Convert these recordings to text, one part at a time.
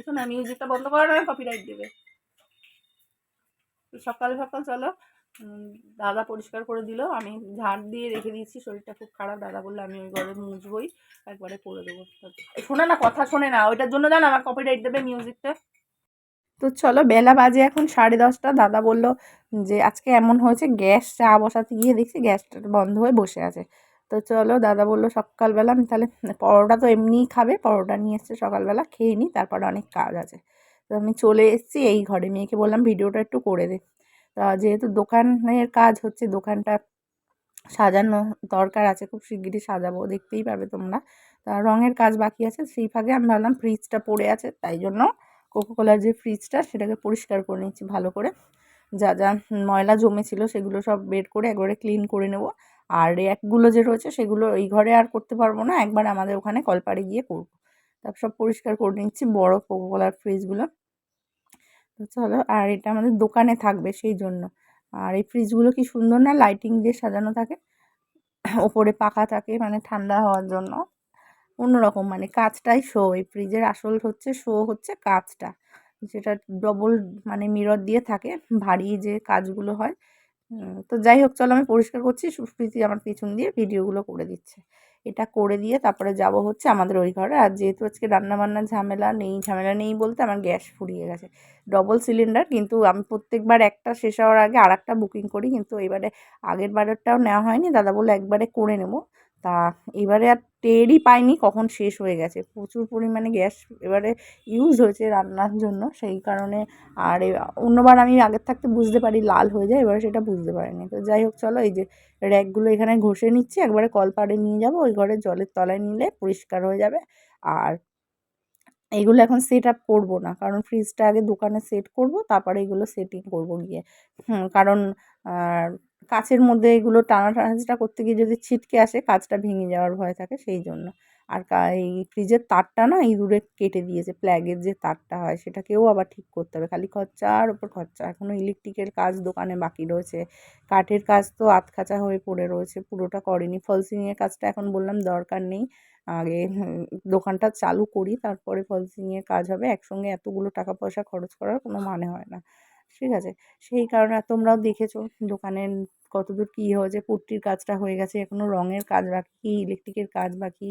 কিছু না মিউজিকটা বন্ধ করা নয় কপিরাইট দেবে। সকাল সকাল চলো দাদা পরিষ্কার করে দিল, আমি ঝাড় দিয়ে রেখে দিয়েছি, শরীরটা খুব খারাপ, দাদা বলল আমি ওই ঘরে মুছবই, একবারে করে দেবো। শোনে না, কথা শোনে না, ওইটার জন্য জানো আমার কপিরাইট দেবে মিউজিকটা তো চলো, বেলা বাজে এখন সাড়ে দশটা, দাদা বলল যে, আজকে এমন হয়েছে, গ্যাস চা বসাতে গিয়ে দেখছি গ্যাসটা বন্ধ হয়ে বসে আছে। তো চলো দাদা বলল সকালবেলা আমি তাহলে পরোটা তো এমনিই খাবে, পরোটা নিয়ে এসছে সকালবেলা, খেয়ে নিই তারপরে অনেক কাজ আছে। তো আমি চলে এসেছি এই ঘরে, মেয়েকে বললাম ভিডিওটা একটু করে দে। তা যেহেতু দোকানের কাজ হচ্ছে, দোকানটা সাজানো দরকার আছে, খুব শিগগিরই সাজাবো, দেখতেই পারবে তোমরা। তা রঙের কাজ বাকি আছে, সেই ফাঁকে আমি ভাবলাম ফ্রিজটা পড়ে আছে, তাই জন্য কোকোকোলার যে ফ্রিজটা সেটাকে পরিষ্কার করে নিচ্ছি ভালো করে। যা যা ময়লা জমেছিল, সেগুলো সব বের করে একবারে ক্লিন করে নেব। আর র্যাকগুলো যে রয়েছে সেগুলো এই ঘরে আর করতে পারব না। একবার আমাদের ওখানে কলপাড়ে গিয়ে করব। তারপর সব পরিষ্কার করে নিচ্ছি বড় কোকোকোলার, ফ্রিজগুলো। তো চলো, আর এটা আমাদের দোকানে থাকবে সেই জন্য। আর এই ফ্রিজগুলো কি সুন্দর না? লাইটিং দিয়ে সাজানো থাকে। ওপরে পাখা থাকে মানে ঠান্ডা হওয়ার জন্য। অন্যরকম মানে কাঁচটাই শো এই ফ্রিজের আসল হচ্ছে শো হচ্ছে কাঁচটা। যেটা ডবল মানে মিরর দিয়ে থাকে। ভারী যে কাজগুলো হয় তো যাই হোক, চলো আমি পরিষ্কার করছি। সুস্মৃতি আমার পিছন দিয়ে ভিডিওগুলো করে দিচ্ছে। এটা করে দিয়ে তারপরে যাব হচ্ছে আমাদের ওই ঘরে। আর যেহেতু আজকে রান্নাবান্না ঝামেলা নেই ঝামেলা নেই বলতে আমার গ্যাস ফুরিয়ে গেছে। ডবল সিলিন্ডার কিন্তু আমি প্রত্যেকবার একটা শেষ হওয়ার আগে আর বুকিং করি। কিন্তু এবারে আগের বারেরটাও নেওয়া হয়নি। দাদা বলে একবারে করে নেব। তা এবারে আর টেরই পাইনি কখন শেষ হয়ে গেছে। প্রচুর পরিমাণে গ্যাস এবারে ইউজ হয়েছে রান্নার জন্য, সেই কারণে আর অন্যবার আমি আগের থাকতে বুঝতে পারি লাল হয়ে যায়, এবারে সেটা বুঝতে পারিনি। তো যাই হোক, চলো এই যে র্যাকগুলো এখানে ঘষে নিচ্ছি, একবারে কলপাড়ে নিয়ে যাব, ওই ঘরে জলের তলায় নিলে পরিষ্কার হয়ে যাবে। আর এইগুলো এখন সেট আপ করব না, কারণ ফ্রিজটা আগে দোকানে সেট করব, তারপরে এগুলো সেটিং করব গিয়ে। কারণ কাচের মধ্যে এগুলো টানা টানাটা করতে গিয়ে যদি ছিটকে আসে, কাচটা ভেঙে যাওয়ার ভয় থাকে সেই জন্য আর এই ফ্রিজের তারটা না ইঁদুরে কেটে দিয়েছে প্ল্যাগের যে তারটা হয় সেটাকেও আবার ঠিক করতে হবে। খালি খরচার ওপর খরচা। এখনও ইলেকট্রিকের কাজ দোকানে বাকি রয়েছে। কাঠের কাজ তো আধখাচা হয়ে পড়ে রয়েছে, পুরোটা করেনি। ফলসিংয়ের কাজটা এখন বললাম দরকার নেই। আগে দোকানটা চালু করি, তারপরে ফলসিংয়ের কাজ হবে। একসঙ্গে এতগুলো টাকা পয়সা খরচ করার কোনো মানে হয় না। ঠিক আছে? সেই কারণে তোমরাও দেখেছ দোকানের কতদূর কী হয়েছে, পুট্টির কাজটা হয়ে গেছে এখনও রঙের কাজ বাকি ইলেকট্রিকের কাজ বাকি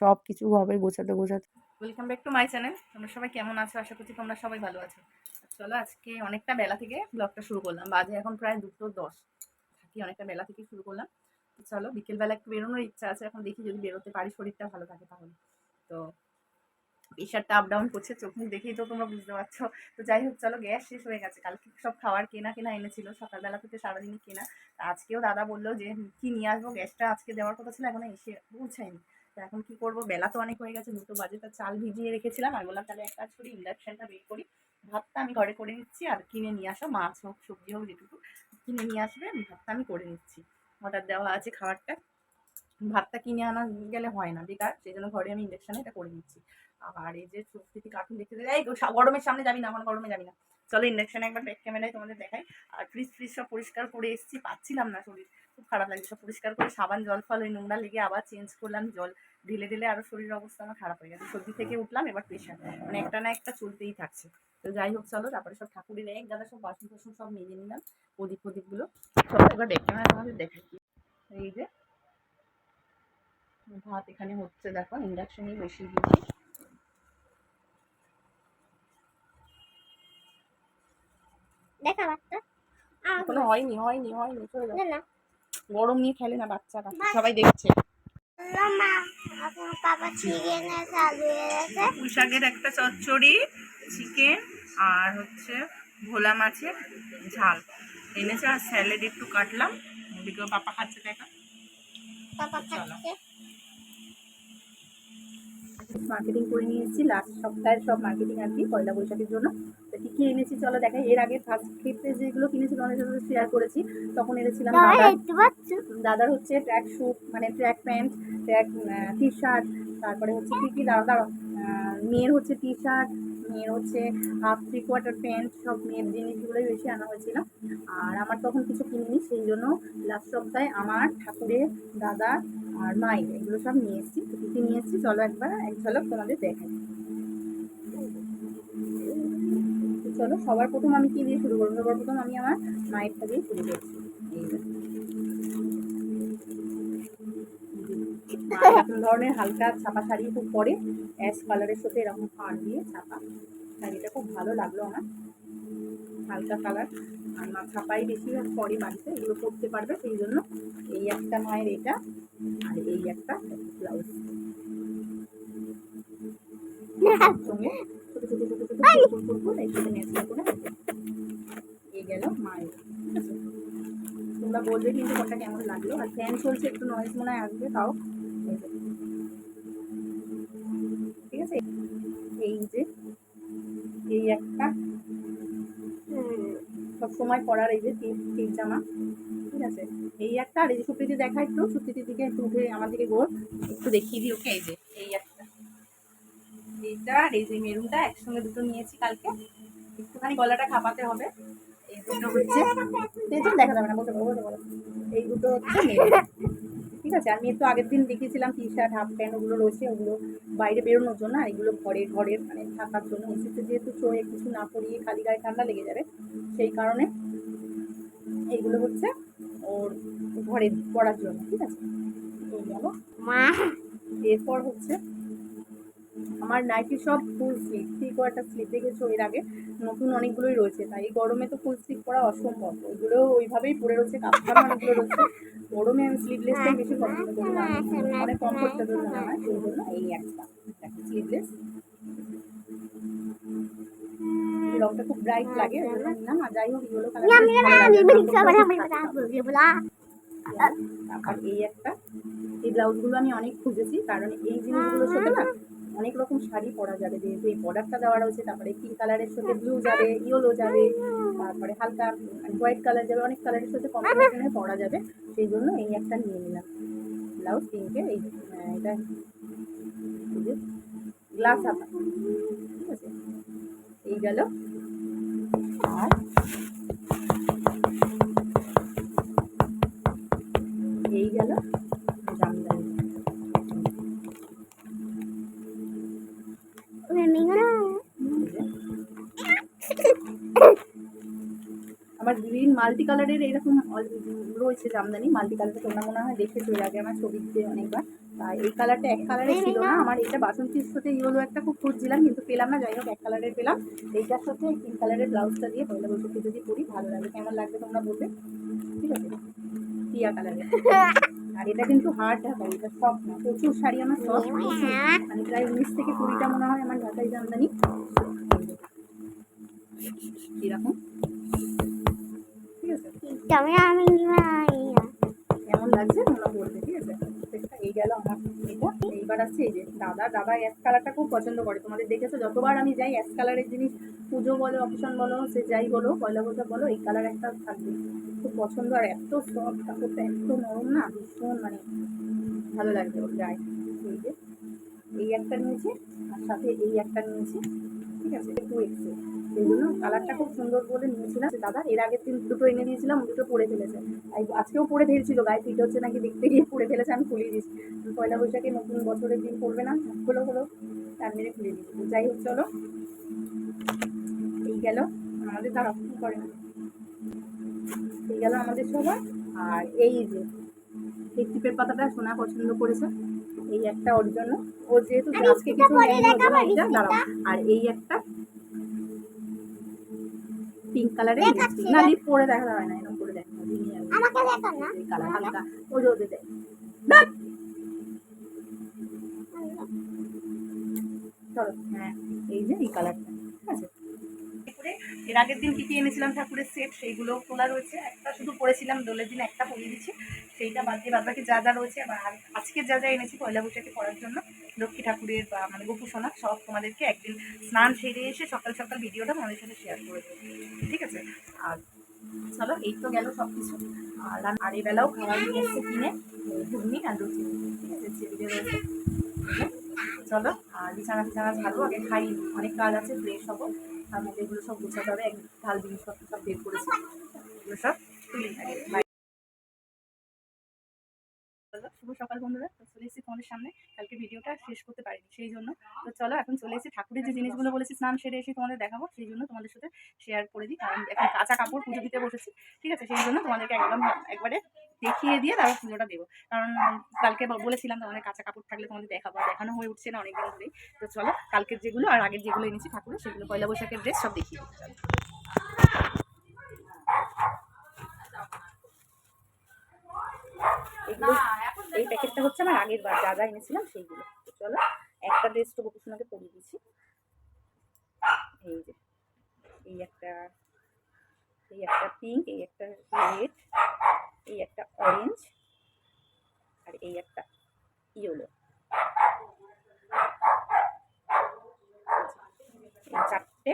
সব কিছু হবে গোছাতে গোছাতে। Welcome back to my channel তোমরা সবাই কেমন আছো? আশা করছি তোমরা সবাই ভালো আছো। চলো আজকে অনেকটা বেলা থেকে ব্লগটা শুরু করলাম। বাজে এখন প্রায় দুটো দশ। থাকি অনেকটা বেলা থেকে শুরু করলাম। চলো বিকেলবেলা একটু বেরোনোর ইচ্ছা আছে। এখন দেখি যদি বেরোতে পারি শরীরটা ভালো থাকে তাহলে। তো প্রেশারটা আপ ডাউন করছে, চোখ মুখ দেখেই তো তোমরা বুঝতে পারছ। তো যাই হোক চলো গ্যাস শেষ হয়ে গেছে। কালকে সব খাওয়ার কেনা কেনা এনেছিল, সকালবেলা থেকে সারাদিনই কেনা। আজকেও দাদা বলল যে কি নিয়ে আসব? গ্যাসটা আজকে দেওয়ার কথা ছিল, এখনও এসে পৌঁছায়নি। তো এখন কি করব? বেলা তো অনেক হয়ে গেছে, দুটো বাজে। তা চাল ভিজিয়ে রেখেছিলাম, আর বললাম তাহলে এক কাজ করি ইন্ডাকশানটা বের করি। ভাতটা আমি ঘরে করে নিচ্ছি, আর কিনে নিয়ে আসো, মাছ হোক, সবজি হোক, যেটুকু কিনে নিয়ে আসবে, ভাতটা আমি করে নিচ্ছি। অর্ডার দেওয়া আছে খাবারটা। ভাতটা কিনে আনা গেলে হয় না, বেকার, সেই জন্য ঘরে আমি ইন্ডাকশানে এটা করে নিচ্ছি। আর এই যে সুস্থিতি কার্টুন দেখতে এই গরমের সামনে যাবি না এখন গরমে যাবি না। চলো ইন্ডাকশানে একবার ব্যাক ক্যামেরায় তোমাদের দেখাই। আর ফ্রিজ ফ্রিজ সব পরিষ্কার করে এসেছি, পাচ্ছিলাম না শরীর। খুব খারাপ লাগছে, সব পরিষ্কার করে সাবান, জল ফল, ওই নোংরা লেগে আবার চেঞ্জ করলাম জল। ঢেলে ঢেলে আরও শরীরের অবস্থা আমার খারাপ হয়ে গেছে। সর্দি থেকে উঠলাম, এবার প্রেশার মানে একটা না একটা চলতেই থাকছে। তো যাই হোক, চলো, তারপরে সব ঠাকুরের এক গাদা সব বাসন টাসন সব মেজে নিলাম, প্রদীপ প্রদীপগুলো চলো, এবার ব্যাক ক্যামেরা তোমাদের দেখাই। এই যে, ভাত এখানে হচ্ছে, দেখো ইন্ডাকশনেই বসিয়ে দিয়েছি। দেখা বাচ্চা। এখনও হয়নি হয়নি হয়নি চলে যাও। না গরম নিয়ে খেলে না বাচ্চারা সবাই দেখছে। মা এখন পাপা চিকেনে চালু হয়ে গেছে। পুঁই শাকের একটা চচ্চড়ি চিকেন আর হচ্ছে ভোলা মাছের ঝাল। এনেছে আর স্যালাড একটু কাটলাম। ওদিকেও পাপা খাচ্ছে দেখা। মার্কেটিং করে নিয়ে এসেছি লাস্ট সপ্তাহের সব মার্কেটিং আর কি পয়লা বৈশাখের জন্য। তো কী কী এনেছি চলো দেখাই। এর আগে ফার্স্ট ক্ষেত্রে যেগুলো কিনেছি অনেক সাথে শেয়ার করেছি তখন এনেছিলাম দাদার। হচ্ছে ট্র্যাক স্যুট মানে track pant track T shirt তারপরে হচ্ছে কী কী দাঁড়া দাঁড়া মেয়ের হচ্ছে টি শার্ট মেয়ের হচ্ছে হাফ থ্রি কোয়ার্টার প্যান্ট সব মেয়ের জিনিসগুলোই বেশি আনা হয়েছিল। আর আমার তখন কিছু কিনিনি সেই জন্য লাস্ট সপ্তাহে আমার ঠাকুরের দাদা আর মায়ের এগুলো সব নিয়ে এসেছি নিয়ে এসেছি। চলো একবার এক ঝলক তোমাদের দেখাই। চলো সবার প্রথম আমি কি দিয়ে শুরু করব? সবার প্রথম আমি আমার মায়েরটা দিয়ে শুরু করছি। এরকম ধরনের হালকা ছাপা শাড়ি খুব পরে অ্যাশ কালারের সাথে এরকম পাড় দিয়ে ছাপা। শাড়িটা খুব ভালো লাগল আমার। হালকা কালার। আর মা ছাপাই বেশি পরে বাড়িতে এগুলো পরতে পারবে সেই জন্য এই একটা মায়ের এটা আর এই একটা ব্লাউজ। সঙ্গে এই গেল মায়ের ঠিক আছে তোমরা বলবে কিন্তু কোনটা কেমন লাগল আর ফ্যান চলছে একটু নয়েজ মনে হয় আসবে তাও ঠিক আছে এই যে এই একটা সব সময় পরার এই যে টিপ জামা ঠিক আছে এই একটা আর এই যে সুপ্রীতি দেখা একটু, সুপ্রীতির দিকে একটু উঠে আমার দিকে গোল, একটু দেখিয়ে দিই ওকে এই যে। এইটা আর এই যে মেরুনটা একসঙ্গে দুটো নিয়েছি কালকে। একটুখানি গলাটা খাপাতে হবে। এই দুটো হচ্ছে পেছন দেখা যাবে না বলতে বলতে পারব এই দুটো হচ্ছে ঠিক আছে? আমি একটু আগের দিন দেখিয়েছিলাম টি শার্ট হাফ প্যান্ট ওগুলো রয়েছে ওগুলো বাইরে বেরোনোর জন্য আর এগুলো ঘরে ঘরের মানে থাকার জন্য। এসিতে যেহেতু শোয়ে কিছু না পরিয়ে খালি গায়ে ঠান্ডা লেগে যাবে সেই কারণে এইগুলো হচ্ছে ওর ঘরে পড়ার জন্য। ঠিক আছে? এই গেল মা। এরপর হচ্ছে আমার নাইটি সব full slip three quarter sleeve দেখেছ এর আগে নতুন অনেকগুলোই রয়েছে তাই গরমে তো ফুল স্লিপ পরা অসম্ভব ওইগুলো ওইভাবেই পরে রয়েছে কাপড় অনেকগুলো রয়েছে গরমে আমি স্লিভলেসটাই বেশি পছন্দ করি অনেক কমফোর্টেবল মনে হয় সেই জন্য এই একটা স্লিভলেস রংটা খুব ব্রাইট লাগে নিলাম আর যাই হোক এগুলো তারপর এই একটা এই ব্লাউজগুলো আমি অনেক খুঁজেছি কারণ এই জিনিসগুলোর সাথে না অনেক রকম শাড়ি পরা যাবে, যেহেতু এই বর্ডারটা দেওয়া রয়েছে, তারপরে পিঙ্ক কালারের সাথে ব্লু যাবে ইয়েলো যাবে, তারপরে হালকা হোয়াইট কালার যাবে, অনেক কালারের সাথে কম্বিনেশনে পরা যাবে, সেই জন্য এই একটা নিয়ে নিলাম। ব্লাউজ পিঙ্কের এই এটা গ্লাস হাতা, ঠিক আছে? এই গেল। আর মাল্টি কালারের এরকম রয়েছে জামদানি মাল্টি কালারের তোমরা মনে হয় দেখেছ এর আগে আমার ছবিতে অনেকবার। তাই এই কালারটা এক কালারের ছিল না। আমার এটা বাসন্তীর সাথে ইয়েলো একটা খুব খুঁজছিলাম কিন্তু পেলাম না যাই হোক এক কালারের পেলাম। এইটার সাথে পিঙ্ক কালারের ব্লাউজটা দিয়ে পয়লা বৈশাখে যদি পরি ভালো লাগে কেমন লাগবে তোমরা বলবে? ঠিক আছে টিয়া কালারের। আর এটা কিন্তু হার্ড ঢাকাই এটা সব না প্রচুর শাড়ি আমার সব মানে প্রায় উনিশ থেকে কুড়িটা মনে হয় আমার ঢাকাই জামদানি। এরকম। আছে কেমন লাগছে? তোমরা বলবে, ঠিক আছে? এই গেল আমার এটা। এইবার আছে এই যে, দাদা দাদা অ্যাশ কালারটা খুব পছন্দ করে। তোমাদের দেখেছ, যতবার আমি যাই অ্যাশ কালারের জিনিস, পুজো বলো অকেশন বলো, সে যাই বলো, পয়লা বৈশাখ বলো, এই কালার একটা থাকবে। খুব পছন্দ আর এত সফট কাপড়টা এত নরম না, ভীষণ মানে ভালো লাগবে ওর গায়ে। এই যে, এই একটা নিয়েছি, আর সাথে এই একটা নিয়েছি, ঠিক আছে? টু এক্সে সেই জন্য কালারটা খুব সুন্দর বলে নিয়েছিলাম। দাদা এর আগের দিন দুটো এনে দিয়েছিলাম দুটো পরে ফেলেছে। তাই আজকেও পরে ফেলছিল গায়ে ফিট হচ্ছে নাকি দেখতে গিয়ে পরে ফেলেছে আমি খুলিয়ে দিয়েছি। পয়লা বৈশাখে নতুন বছরের দিন পড়বে না হলো হলো তার মেরে খুলে দিয়েছি। যাই হোক চলো। এই গেল আমাদের তার করে না? এই গেল আমাদের সবার। আর এই যে এই টিপের পাতাটা সোনা পছন্দ করেছে এই একটা ওর জন্য। ও যেহেতু আজকে কিছু ওর। দাঁড়াও। আর এই একটা পিঙ্ক কালারের না লিপ পরে দেখা হয় না এরকম করে দেখা আমাকে দেখো না। কালার হালকা। ওই ওদের দেয় দেখ। চলো হ্যাঁ এই যে এই কালারটা ঠিক আছে? এর আগের দিন কী কী এনেছিলাম ঠাকুরের সেট সেইগুলো তোলা রয়েছে। একটা শুধু পরেছিলাম দোলের দিন একটা পরিয়ে দিচ্ছি। সেইটা বাদ দিয়ে বাদ বাকি যা যা রয়েছে আজকে যা যা এনেছি পয়লা বৈশাখে করার জন্য। লক্ষ্মী ঠাকুরের, বা মানে গোপু সোনা সব তোমাদেরকে একদিন স্নান সেরে এসে সকাল সকাল ভিডিওটা তোমাদের সাথে শেয়ার করে দেবো। ঠিক আছে? আর চলো, এই তো গেল সব কিছু আর আর এবেলাও খাবার নিয়ে এসছে কিনে, ঘুগনি আর লুচি ঠিক আছে? চেবিতে রয়েছে। চলো, আর বিছানা বিছানা ঝাড়ু আগে খাই। অনেক কাজ আছে ফ্রেশ হব। তার মধ্যে এগুলো সব গুছাতে হবে, এক ঢাল জিনিসপত্র সব বের করেছি। এগুলো সব তুলি। চলো শুভ সকাল বন্ধুরা। তো চলে এসেছি তোমাদের সামনে। কালকে ভিডিওটা শেষ করতে পারিনি, সেই জন্য। তো চলো, এখন চলে এসেছি। ঠাকুরের যে জিনিসগুলো বলেছি, স্নান সেরে এসে তোমাদের দেখাবো, সেই জন্য তোমাদের সাথে শেয়ার করে দিই। কারণ এখন কাঁচা কাপড় পুজো দিতে বসেছি, ঠিক আছে? সেই জন্য তোমাদেরকে একদম একবারে দেখিয়ে দিয়ে তারপর পুজোটা দেবো। কারণ কালকে বলেছিলাম তোমাদের কাঁচা কাপড় থাকলে তোমাদের দেখাবো দেখানো হয়ে উঠছে না, অনেকদিন ধরেই। তো চলো, কালকের যেগুলো আর আগের যেগুলো এনেছি ঠাকুরের, সেগুলো পয়লা বৈশাখের ড্রেস সব দেখিয়ে দিই। এগুলো এই প্যাকেটটা হচ্ছে আমার আগের বার যা যা এনেছিলাম সেইগুলো। চলো একটা ড্রেস তো গোপুসোনাকে পরিয়ে দিয়েছি এই যে এই একটা এই একটা পিঙ্ক এই একটা রেড এই একটা অরেঞ্জ আর এই একটা ইয়েলো চারটে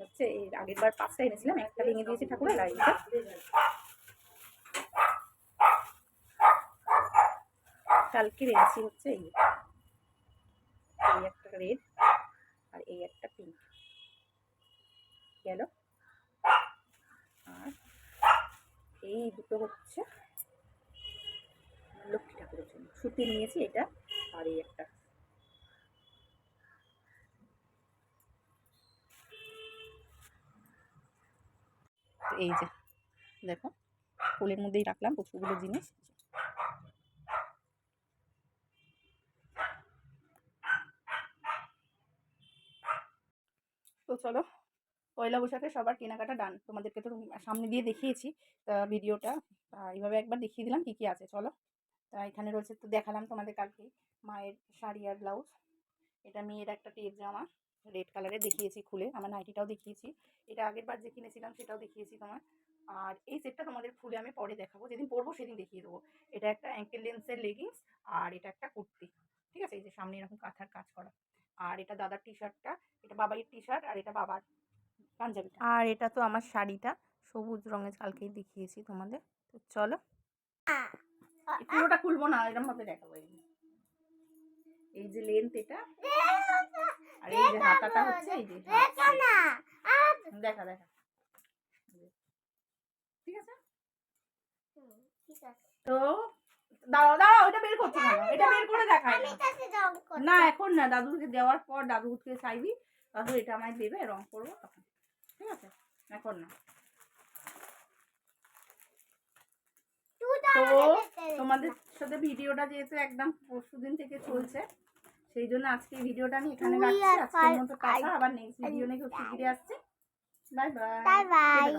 হচ্ছে এই আগের বার পাঁচটা এনেছিলাম একটা ভেঙে দিয়েছি ঠাকুরের আর এইটা। কালকে এনেছি হচ্ছে এই এই একটা রেড আর এই একটা পিঙ্ক গেল। আর এই দুটো হচ্ছে লক্ষ্মী ঠাকুরের জন্য। সুতি নিয়েছি এটা আর এই একটা। এই যে, দেখো, ফুলের মধ্যেই রাখলাম প্রচুরগুলো জিনিস। তো চলো, পয়লা বৈশাখে সবার কেনাকাটা ডান তোমাদেরকে তো সামনে দিয়ে দেখিয়েছি, তা ভিডিওটা। এইভাবে একবার দেখিয়ে দিলাম কী কী আছে, চলো। তা এখানে রয়েছে, তো দেখালাম তোমাদের কালকে মায়ের শাড়ি আর ব্লাউজ এটা মেয়ের একটা টেপ জামা রেড কালারের দেখিয়েছি খুলে, আমার নাইটিটাও দেখিয়েছি। এটা আগের বার যে কিনেছিলাম সেটাও দেখিয়েছি তোমার। আর এই সেটটা তোমাদের খুলে আমি পরে দেখাবো, যেদিন পরবো সেদিন দেখিয়ে দেবো। এটা একটা অ্যাঙ্কেল লেন্সের লেগিংস আর এটা একটা কুর্তি, ঠিক আছে? এই যে সামনে এরকম কাঁথার কাজ করা। আর এটা দাদার টি শার্টটা এটা বাবাইয়ের টি শার্ট আর এটা বাবার পাঞ্জাবিটা। আর এটা তো আমার শাড়িটা সবুজ রঙের কালকেই দেখিয়েছি তোমাদের। তো চলো। এই পুরোটা খুলবো না এরকম ভাবে দেখাবো এই যে। এই যে লেন্থ এটা। আর এই যে হাতাটা হচ্ছে এই যে হাত। না আর দেখা দেখা। ঠিক আছে? ঠিক আছে। তো দাঁড়াও দাঁড়াও এটা বের করছ কেন? এটা বের করে দেখাই না। এখন না দাদুকে দেওয়ার পর দাদুকে চাইবি দাদু এটা আমায় দেবে রং করব তখন। ঠিক আছে? এখন না। তো। তোমাদের সাথে ভিডিওটা যেহেতু একদম পরশু দিন থেকে চলছে সেই জন্য আজকে ভিডিওটা আমি এখানে রাখছি। আজকের মতো টাটা আবার নেক্সট ভিডিও নিয়ে খুব শিগগিরই আসছে। Bye bye. Bye bye.